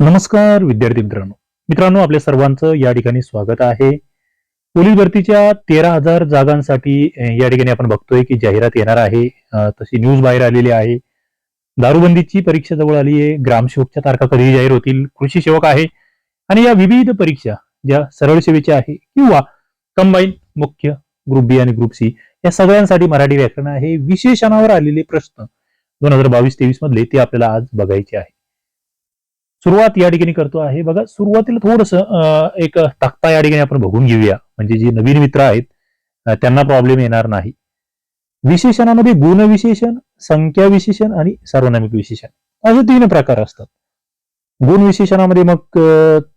नमस्कार विद्यार्थी मित्रांनो. मित्रांनो आपल्या सर्वांचं या ठिकाणी स्वागत आहे. पोलीस भरतीच्या तेरा हजार जागांसाठी या ठिकाणी आपण बघतोय की जाहिरात येणार आहे. तशी न्यूज बाहेर आलेली आहे. दारूबंदीची परीक्षा जवळ आली आहे. ग्रामसेवकच्या तारखा कधी जाहीर होतील. कृषी सेवक आहे. आणि या विविध परीक्षा ज्या सरळ सेवेच्या आहे किंवा कंबाईन मुख्य ग्रुप बी आणि ग्रुप सी या सगळ्यांसाठी मराठी व्याकरण आहे. विशेषणावर आलेले प्रश्न दोन हजार बावीस तेवीस मधले ते आपल्याला आज बघायचे आहे सुरुवात या ठिकाणी करतो आहे. बघा सुरुवातीला थोडस एक तक्ता या ठिकाणी आपण बघून घेऊया. म्हणजे जे नवीन मित्र आहेत त्यांना प्रॉब्लेम येणार नाही. विशेषणामध्ये गुणविशेषण संख्या विशेषण आणि सार्वनामिक विशेषण असे तीन प्रकार असतात. गुण विशेषणामध्ये मग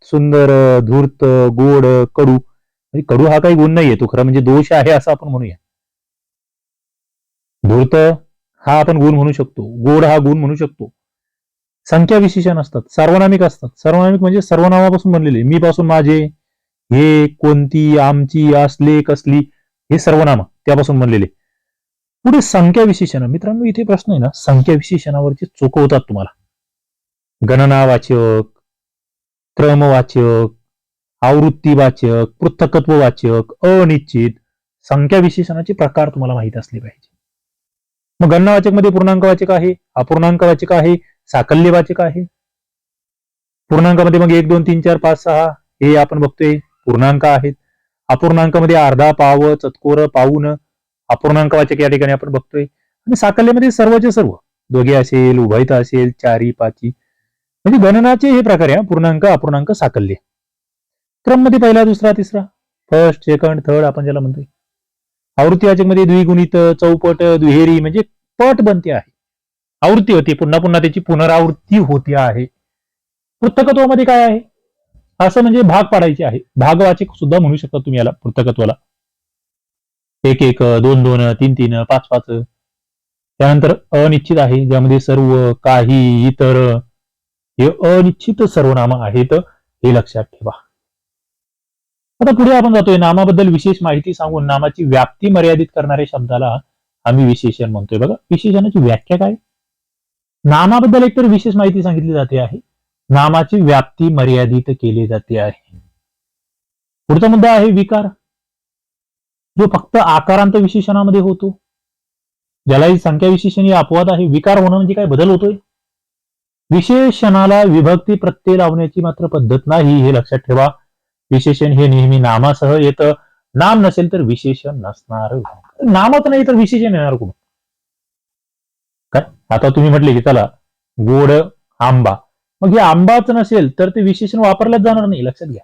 सुंदर धूर्त गोड कडू. म्हणजे कडू हा काही गुण नाहीये. तो खरं म्हणजे दोष आहे असं आपण म्हणूया. धूर्त हा आपण गुण म्हणू शकतो. गोड हा गुण म्हणू शकतो. संख्या विशेषण असतात सार्वनामिक असतात. सार्वनामिक म्हणजे सर्वनामापासून बनलेले मी पासून माझे हे कोणती आमची असले कसली हे सर्वनाम त्यापासून बनलेले. पुढे संख्या विशेषण. मित्रांनो इथे प्रश्न आहे ना संख्या विशेषणावरचे चुकवतात तुम्हाला. गणनावाचक क्रमवाचक आवृत्तीवाचक पृथकत्ववाचक अनिश्चित संख्या विशेषणाचे प्रकार तुम्हाला माहीत असले पाहिजे. मग गणनावाचकमध्ये पूर्णांकवाचक आहे अपूर्णांकवाचक आहे साकल्यवाचक आहे? पूर्णांकामध्ये मग एक दोन तीन चार पाच सहा हे आपण बघतोय. पूर्णांक आहेत. अपूर्णांकामध्ये अर्धा पाव चतकोर पाऊन अपूर्णांकवाचक या ठिकाणी आपण बघतोय. आणि साकल्यामध्ये सर्वचे सर्व. दोघे असेल उभयता असेल चारी पाची. म्हणजे गणनाचे हे प्रकार आहे पूर्णांक अपूर्णांक साकल्य. क्रममध्ये पहिला दुसरा तिसरा. फर्स्ट सेकंड थर्ड आपण ज्याला म्हणतोय. आवृत्तीवाचकमध्ये द्विगुणित चौपट दुहेरी म्हणजे पट बनते आहे. आवृत्ती होती. पुन्हा पुन्हा त्याची पुनरावृत्ती होती आहे. पृथकत्वामध्ये काय आहे? असं म्हणजे भाग पाडायचे आहे. भागवाचक सुद्धा म्हणू शकता तुम्ही याला पृथकत्वाला. एक एक दोन दोन तीन तीन पाच पाच. त्यानंतर अनिश्चित आहे. ज्यामध्ये सर्व काही इतर हे अनिश्चित सर्वनाम आहेत हे लक्षात ठेवा. आता पुढे आपण जातोय. नामाबद्दल विशेष माहिती सांगून नामाची व्याप्ती मर्यादित करणाऱ्या शब्दाला आम्ही विशेषण म्हणतोय. बघा विशेषणाची व्याख्या काय? नामाबद्दल एकतर विशेष माहिती सांगितली जाते आहे. नामाची व्याप्ती मर्यादित केली जाते आहे. पुढचा मुद्दा आहे विकार. जो फक्त आकारांत विशेषणामध्ये होतो. ज्याला ही संख्या विशेषण ही अपवाद आहे विकार होणं म्हणजे काय बदल होतोय? विशेषणाला विभक्ती प्रत्यय लावण्याची मात्र पद्धत नाही हे लक्षात ठेवा. विशेषण हे नेहमी नामासह येतं. नाम नसेल तर विशेषण नसणार. नामच नाही तर विशेषण येणार कुठं काय आता तुम्ही म्हटले की चला गोड आंबा. मग हे आंबाच नसेल तर ते विशेषण वापरल्याच जाणार नाही लक्षात घ्या.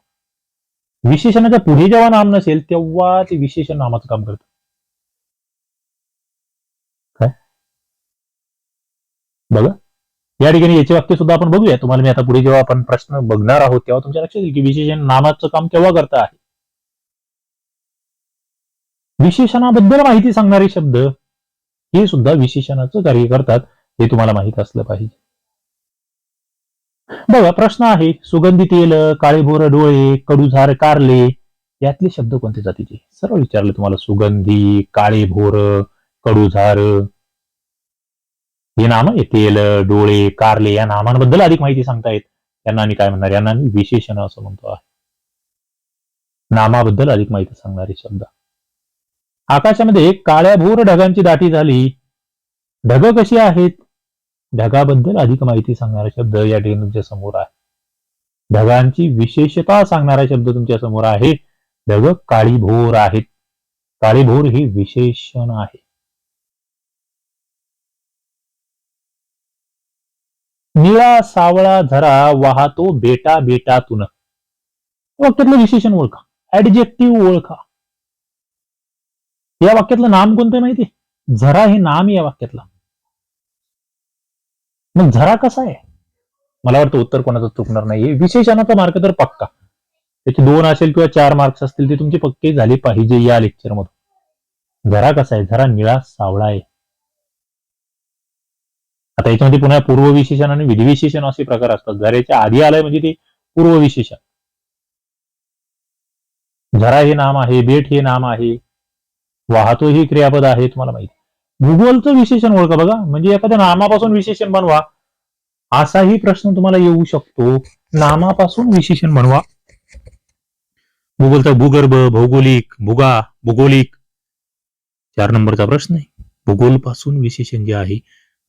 विशेषणाच्या पुढे जेव्हा नाम नसेल तेव्हा ते विशेषण नामाचं काम करतं. काय? बघा. या ठिकाणी याचे वाक्य सुद्धा आपण बघूया. तुम्हाला मी आता पुढे जेव्हा आपण प्रश्न बघणार आहोत तेव्हा तुमच्या लक्षात येईल की विशेषण नामाचं काम केव्हा करता आहे. विशेषणाबद्दल माहिती सांगणारे शब्द हे सुद्धा विशेषणाचं कार्य करतात हे तुम्हाला माहीत असलं पाहिजे. बघा प्रश्न आहे सुगंधी तेल काळेभोर डोळे कडुझार कारले यातले शब्द कोणते जातीचे? सर्व विचारले तुम्हाला सुगंधी काळेभोर कडुझार हे नाम आहे तेल डोळे कारले या नामांबद्दल अधिक माहिती सांगतायत यांना आम्ही काय म्हणणार? यांना आम्ही विशेषण असं म्हणतो आहे. नामाबद्दल अधिक माहिती सांगणारे शब्द. आकाशामध्ये काळ्या भोर ढगांची दाटी झाली. ढग कशी आहेत? ढगाबद्दल अधिक माहिती सांगणारा शब्द या ठिकाणी तुमच्यासमोर आहे. ढगांची विशेषता सांगणारा शब्द तुमच्यासमोर आहे. ढग काळीभोर आहेत. काळीभोर हे विशेषण आहे. निळा सावळा झरा वाहतो बेटा बेटातून वाक्यातलं विशेषण ओळखा. ऍडजेक्टिव्ह ओळखा. या वाक्यातलं नाम कोणतं माहिती? झरा हे नाम या वाक्यातलं. मग झरा कसा आहे? मला वाटतं उत्तर कोणाचं चुकणार नाहीये. विशेषणाचा मार्क तर पक्का. त्याचे दोन असेल किंवा चार मार्क्स असतील ते तुमचे पक्के झाले पाहिजे या लेक्चर मधून. झरा कसा आहे? झरा निळा सावळा आहे. आता याच्यामध्ये पुन्हा पूर्व विशेषण आणि विधिविशेषण असे प्रकार असतात. झऱ्याच्या आधी आलाय म्हणजे ते पूर्व विशेषण. झरा हे नाम आहे बेट हे नाम आहे. वाहतो ही क्रियापद आहे तुम्हाला माहिती भूगोलचं विशेषण ओळखा बघा. म्हणजे एखाद्या नामापासून विशेषण बनवा. असाही प्रश्न तुम्हाला येऊ शकतो. नामापासून विशेषण बनवा. भूगोलचा भूगर्भ भौगोलिक भुगा भूगोलिक. चार नंबरचा प्रश्न आहे. भूगोलपासून विशेषण जे आहे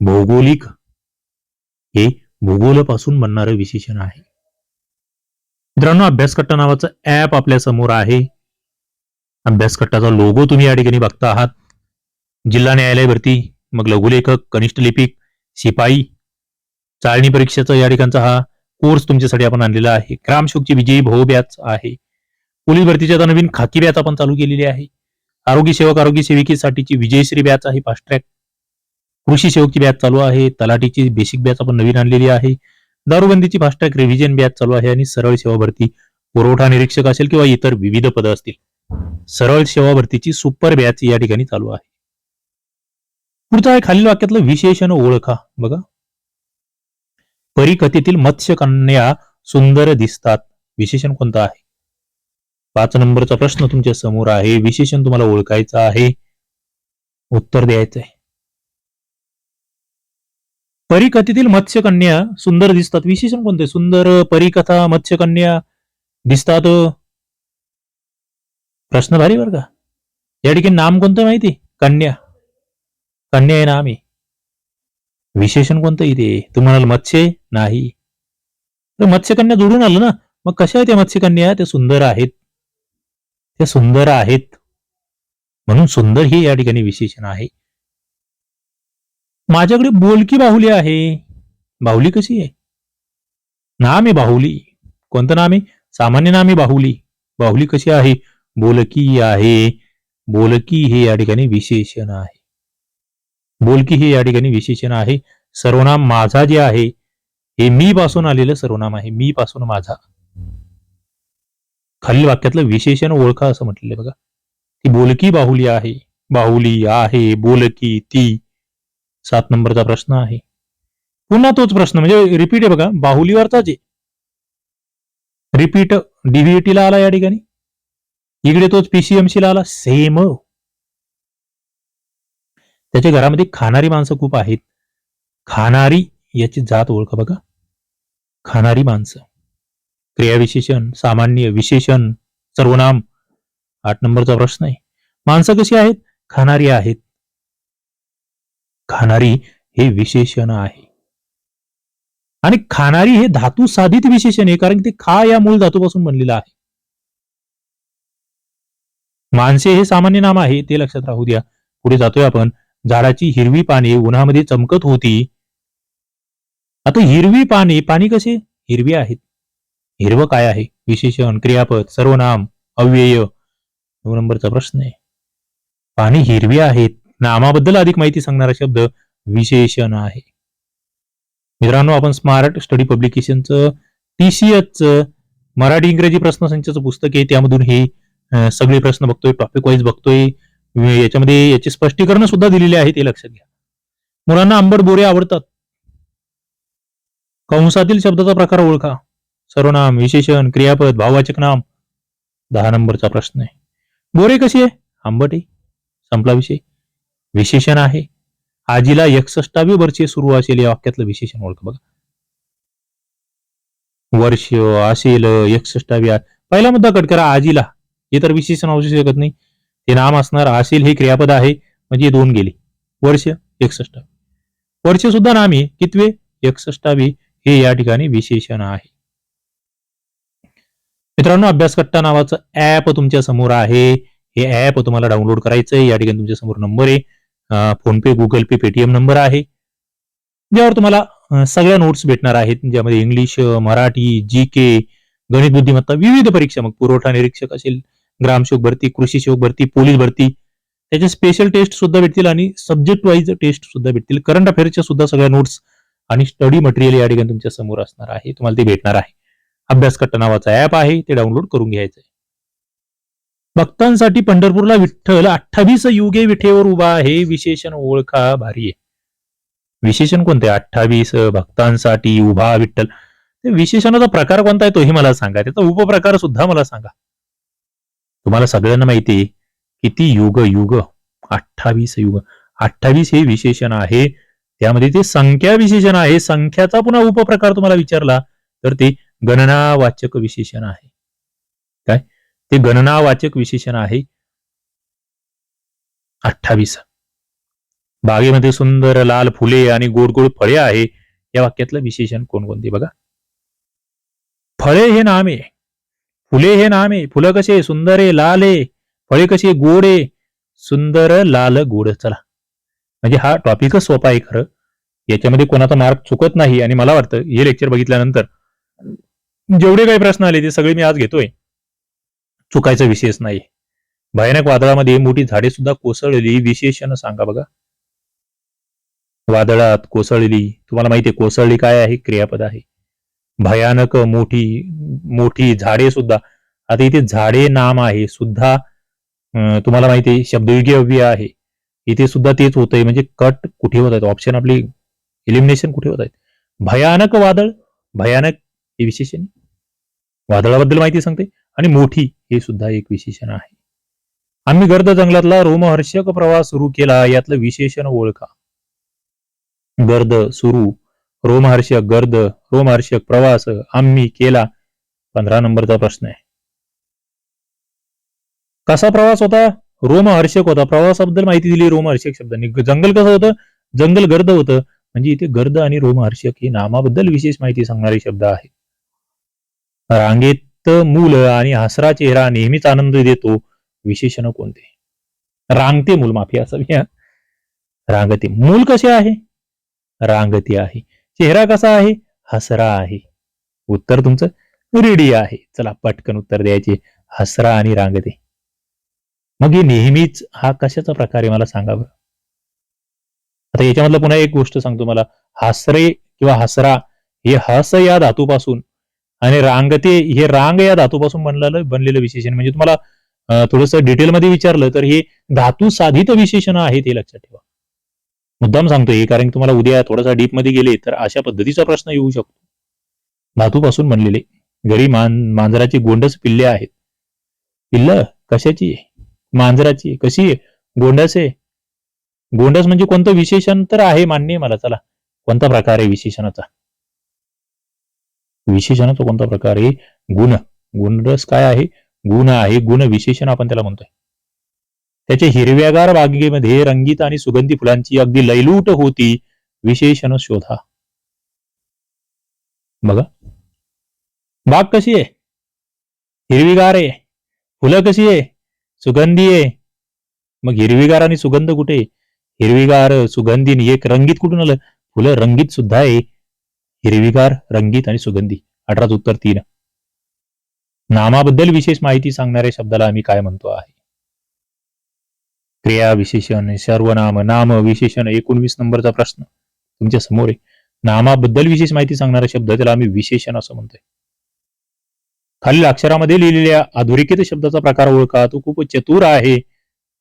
भौगोलिक. हे भूगोलपासून बनणारं विशेषण आहे. मित्रांनो अभ्यासकट्टा नावाचं ऍप आपल्यासमोर आहे. अभ्यासकट्टाचा लोगो तुम्ही या ठिकाणी बघता आहात. जिल्हा न्यायालय भरती मग लघुलेखक कनिष्ठ लिपिक शिपाई चाळणी परीक्षेचा या ठिकाणचा हा कोर्स तुमच्यासाठी आपण आणलेला आहे. ग्रामशोकची विजयी भाऊ बॅच आहे. पोलीस भरतीची आता नवीन खाकी बॅच आपण चालू केलेली आहे. आरोग्य सेवक आरोग्य सेविकेसाठीची विजयश्री बॅच आहे फास्ट ट्रॅक कृषी सेवकची बॅच चालू आहे तलाठीची बेसिक बॅच आपण नवीन आणलेली आहे. दारूबंदीची फास्ट ट्रॅक रिव्हिजन बॅच चालू आहे आणि सरळ सेवा भरती पुरवठा निरीक्षक असेल किंवा इतर विविध पदं असतील. सरळ सेवा भरतीची सुपर बॅच या ठिकाणी चालू आहे. पुढचं आहे खालील वाक्यातलं विशेषण ओळखा बघा. परिकथेतील मत्स्यकन्या सुंदर दिसतात. विशेषण कोणतं आहे? पाच नंबरचा प्रश्न तुमच्यासमोर आहे. विशेषण तुम्हाला ओळखायचं आहे. उत्तर द्यायचं आहे. परिकथेतील मत्स्यकन्या सुंदर दिसतात. विशेषण कोणते सुंदर परिकथा मत्स्यकन्या दिसतात. प्रश्न भारी बरं का? या ठिकाणी नाम कोणतं माहिती? कन्या. कन्या आहे नाम आहे विशेषण कोणतं इथे? तुम्हाला मत्स्य नाही. तर मत्स्यकन्या जोडून आलं ना? मग कशा आहे त्या मत्स्यकन्या? त्या सुंदर आहेत. त्या सुंदर आहेत. म्हणून सुंदर हे या ठिकाणी विशेषण आहे. माझ्याकडे बोलकी बाहुली आहे. बाहुली कशी आहे? नाम आहे बाहुली. कोणतं नाम आहे? सामान्य नाम आहे बाहुली. बाहुली कशी आहे? बोलकी आहे बोलकी हे या ठिकाणी विशेषण आहे. बोलकी हे या ठिकाणी विशेषण आहे. सर्वनाम माझा जे आहे हे मी पासून आलेलं सर्वनाम आहे. मी पासून माझा. खालील वाक्यातलं विशेषण ओळखा असं म्हटलेलं बघा. ती बोलकी बाहुली आहे बाहुली आहे बोलकी ती. सात नंबरचा प्रश्न आहे. पुन्हा तोच प्रश्न म्हणजे रिपीट आहे बघा बाहुलीवरचाच आहे रिपीट डीव्हीटीला आला या ठिकाणी. इकडे तोच पीसीएमसी ला आला सेम त्याच्या घरामध्ये खाणारी माणसं खूप आहेत. खाणारी याची जात ओळखा बघा. खाणारी माणसं. क्रियाविशेषण सामान्य विशेषण सर्वनाम. आठ नंबरचा प्रश्न आहे. माणसं कशी आहेत? खाणारी आहेत. खाणारी हे विशेषण आहे. आणि खाणारी हे धातू साधित विशेषण आहे कारण ते खा या मूळ धातूपासून बनलेलं आहे. माणसे हे सामान्य नाम आहे ते लक्षात राहू द्या. पुढे जातोय आपण. झाडाची हिरवी पाने उन्हामध्ये चमकत होती. आता हिरवी पाने पाणी कसे? हिरवी आहेत. हिरवं काय आहे? विशेषण क्रियापद सर्वनाम अव्यय. नऊ नंबरचा प्रश्न आहे. पाणी हिरवी आहेत. नामाबद्दल अधिक माहिती सांगणारा शब्द विशेषण आहे. मित्रांनो आपण स्मार्ट स्टडी पब्लिकेशनचं टीसीएसचं मराठी इंग्रजी प्रश्नसंचाचं पुस्तक आहे. त्यामधून हे सगळे प्रश्न बघतोय टॉपिक वाईज बघतोय. याच्यामध्ये याचे स्पष्टीकरण सुद्धा दिलेले आहे ते लक्षात घ्या. मुलांना आंबट बोरे आवडतात. कंसातील शब्दाचा प्रकार ओळखा. सर्वनाम विशेषण क्रियापद भाववाचक नाम. दहा नंबरचा प्रश्न आहे. बोरे कशी आहे? आंबट आहे. संपला विषय. विशेषण आहे. आजीला एकसष्टावी वर्षे सुरू असेल या वाक्यातलं विशेषण ओळख बघा. वर्ष असेल एकसष्टावी पहिला मुद्दा कट करा आजीला. हे तर विशेषण असू शकत नाही. ते नाम असणार असेल हे क्रियापद आहे. म्हणजे दोन गेले. वर्ष एकसष्ट. वर्ष सुद्धा नाम आहे. कितवे? एकसष्टावी. हे या ठिकाणी विशेषण आहे. मित्रांनो अभ्यासकट्टा नावाचं ऍप तुमच्यासमोर आहे. हे ऍप तुम्हाला डाउनलोड करायचं आहे या ठिकाणी तुमच्यासमोर नंबर आहे. PhonePe Google pay Paytm number आहे. ज्यावर तुम्हाला सगळ्या नोट्स भेटणार आहेत. ज्यामध्ये इंग्लिश मराठी जी के गणित बुद्धिमत्ता विविध परीक्षा मग पुरवठा निरीक्षक असेल ग्रामसेवक भरती कृषी सेवक भरती पोलीस भरती. त्याचे स्पेशल टेस्ट सुद्धा भेटतील आणि सब्जेक्ट वाईज टेस्ट सुद्धा भेटतील. करंट अफेअरच्या सुद्धा सगळ्या नोट्स आणि स्टडी मटेरियल या ठिकाणी तुमच्यासमोर असणार आहे. तुम्हाला ते भेटणार आहे. अभ्यासकट्टा नावाचा ऍप आहे. ते डाउनलोड करून घ्यायचं आहे. भक्तांसाठी पंढरपूरला विठ्ठल अठ्ठावीस युगे विठेवर उभा आहे. विशेषण ओळखा भारी आहे. विशेषण कोणते? अठ्ठावीस भक्तांसाठी उभा विठ्ठल. विशेषणाचा प्रकार कोणता आहे तोही मला सांगा. त्याचा उपप्रकार सुद्धा मला सांगा. तुम्हाला सगळ्यांना माहिती किती युग युग अठ्ठावीस युग. अठ्ठावीस हे विशेषण आहे. त्यामध्ये ते संख्या विशेषण आहे. संख्याचा पुन्हा उपप्रकार तुम्हाला विचारला तर ते गणनावाचक विशेषण आहे. काय? ते गणनावाचक विशेषण आहे. अठ्ठावीस. बागेमध्ये सुंदर लाल फुले आणि गोड गोड फळे आहे. या वाक्यातलं विशेषण कोणकोणते बघा? फळे हे नाम आहे. फुले हे नामे फुलं कसे? सुंदर लाले. लाल फळे कशी गोड. सुंदर लाल गोड. चला. म्हणजे हा टॉपिकच सोपा आहे खरं. याच्यामध्ये कोणाचा मार्क चुकत नाही आणि मला वाटतं हे लेक्चर बघितल्यानंतर जेवढे काही प्रश्न आले ते सगळे मी आज घेतोय. चुकायचा विशेष नाही. भयानक वादळामध्ये मोठी झाडे सुद्धा कोसळली विशेषण सांगा बघा. वादळात कोसळली. तुम्हाला माहिती आहे कोसळली काय आहे? क्रियापद आहे. भयानक मोठी मोठी झाडे सुद्धा. आता इथे झाडे नाम आहे सुद्धा तुम्हाला माहिती आहे शब्दयोगी अव्यय आहे. इथे सुद्धा तेच होतंय म्हणजे कट कुठे होत आहेत? ऑप्शन आपली इलिमिनेशन कुठे होत आहेत? भयानक वादळ भयानक हे विशेषण. वादळाबद्दल माहिती सांगते. आणि मोठी हे सुद्धा एक विशेषण आहे. आम्ही गर्द जंगलातला रोमहर्षक प्रवास सुरू केला यातलं विशेषण ओळखा. गर्द सुरू रोमहर्षक गर्द रोमहर्षक प्रवास आम्ही केला. पंधरा नंबरचा प्रश्न आहे. कसा प्रवास होता? रोमहर्षक होता. प्रवासाबद्दल माहिती दिली रोमहर्षक शब्दांनी जंगल कसं होतं? जंगल गर्द होतं. म्हणजे इथे गर्द आणि रोमहर्षक ही नामाबद्दल विशेष माहिती सांगणारे शब्द आहे रांगेत मूल आणि हसरा चेहरा नेहमीच आनंद देतो. विशेषण कोणते? रांगते मूल. माफी असावी रांगते. मूल कसे आहे? रांगती आहे. चेहरा कसा आहे? हसरा आहे. उत्तर तुमचं रेडी आहे. चला पटकन उत्तर द्यायचे. हसरा आणि रांगते. मग हे नेहमीच हा कशाचा प्रकार आहे मला सांगा बरं. आता याच्यामधलं पुन्हा एक गोष्ट सांगतो मला हसरे किंवा हसरा हे हस या धातूपासून आणि रांगते हे रांग या धातूपासून बनलेलं बनलेलं विशेषण. म्हणजे तुम्हाला थोडस डिटेलमध्ये विचारलं तर हे धातू साधित विशेषण आहे ते लक्षात ठेवा. मुद्दाम सांगतोय कारण तुम्हाला उद्या थोडासा डीपमध्ये गेले तर अशा पद्धतीचा प्रश्न येऊ शकतो. धातूपासून बनलेले घरी मान मांजराची गोंडस पिल्ले आहेत. पिल्ल कशाची आहे? मांजराची कशी आहे? गोंडस आहे. गोंडस म्हणजे कोणतं विशेषण तर आहे मान्य मला. चला कोणता प्रकार आहे विशेषणाचा? विशेषणाचा कोणता प्रकार आहे? गुण. गुणरस काय आहे? गुण आहे. गुण विशेषण आपण त्याला म्हणतोय. त्याच्या हिरव्यागार बागेमध्ये रंगीत आणि सुगंधी फुलांची अगदी लैलूट होती. विशेषण शोधा बघा. बाग कशी आहे? हिरवीगार आहे. फुलं कशी आहे? सुगंधी आहे. मग हिरवीगार आणि सुगंध कुठे? हिरवीगार सुगंधी एक रंगीत कुठून आलं? फुलं रंगीत सुद्धा आहे. हिरवीगार रंगीत आणि सुगंधी. अठराच उत्तर तीन. नामाबद्दल विशेष माहिती सांगणाऱ्या शब्दाला आम्ही काय म्हणतो आहे? क्रिया विशेषण सर्वनाम नाम विशेषण एकोणवीस नंबरचा प्रश्न तुमच्यासमोर आहे. नामाबद्दल विशेष माहिती सांगणारा शब्द त्याला आम्ही विशेषण असं म्हणतोय. खालील अक्षरामध्ये लिहिलेल्या अधोरेखित शब्दाचा प्रकार ओळखा. तो खूप चतुर आहे.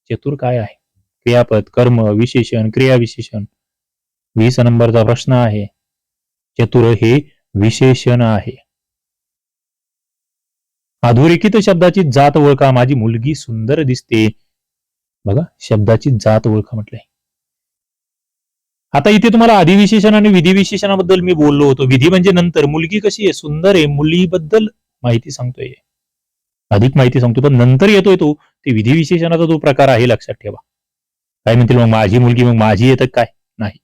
चतुर काय आहे? क्रियापद कर्म विशेषण क्रिया विशेषण. वीस नंबरचा प्रश्न आहे. चतुर हे विशेषण आहे. अधोरेखित शब्दाची जात ओळखा. माझी मुलगी सुंदर दिसते. बघा शब्दाची जात ओळखा म्हटलंय. आता इथे तुम्हाला अधिविशेषण आणि विधिविशेषणाबद्दल मी बोललो होतो. विधी म्हणजे नंतर. मुलगी कशी आहे? सुंदर आहे. मुलीबद्दल माहिती सांगतोय. अधिक माहिती सांगतो. पण नंतर येतोय तो. ते विधिविशेषणाचा जो प्रकार आहे लक्षात ठेवा. काय म्हणतील मग माझी मुलगी? मग माझी येतं काय? नाही.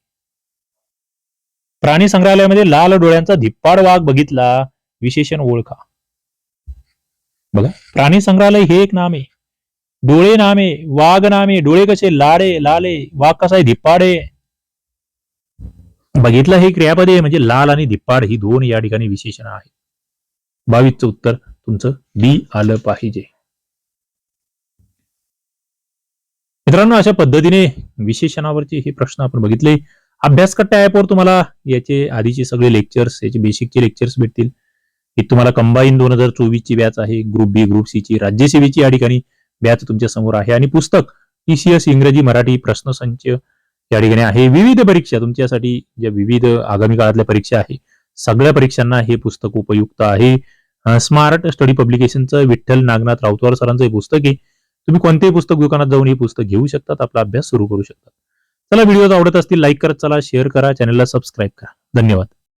प्राणी संग्रहालयामध्ये लाल डोळ्यांचा धिप्पाड वाघ बघितला. विशेषण ओळखा. बघा प्राणी संग्रहालय हे एक नाम आहे. डोळे नामे वाघ नामे डोळे कसे लाडे लाले वाघ कसा आहे धिप्पाडे? बघितलं हे क्रियापदे आहे म्हणजे लाल आणि धिप्पाड ही दोन या ठिकाणी विशेषण आहे बावीसचं उत्तर तुमचं बी आलं पाहिजे. मित्रांनो अशा पद्धतीने विशेषणावरचे हे प्रश्न आपण बघितले. अभ्यासकट्टा ऍपवर तुम्हाला. याचे आधीचे सगळे लेक्चर्स याचे बेसिकचे लेक्चर्स भेटतील. तुम्हाला कंबाईन दोन हजार चोवीसची बॅच आहे. ग्रुप बी ग्रुप सी ची राज्यसेवेची या ठिकाणी बॅच तुमच्यासमोर आहे. आणि पुस्तक टीसीएस इंग्रजी मराठी प्रश्नसंच या ठिकाणी आहे. विविध परीक्षा तुमच्यासाठी ज्या विविध आगामी काळातल्या परीक्षा आहे सगळ्या परीक्षांना हे पुस्तक उपयुक्त आहे. स्मार्ट स्टडी पब्लिकेशनचं विठ्ठल नागनाथ राऊतवार सरांचं हे पुस्तक आहे. तुम्ही कोणत्याही पुस्तक दुकानात जाऊन हे पुस्तक घेऊ शकतात आपला अभ्यास सुरू करू शकतात. चला व्हिडिओ आवडत असतील लाईक करत चला शेअर करा चॅनलला सबस्क्राईब करा. धन्यवाद.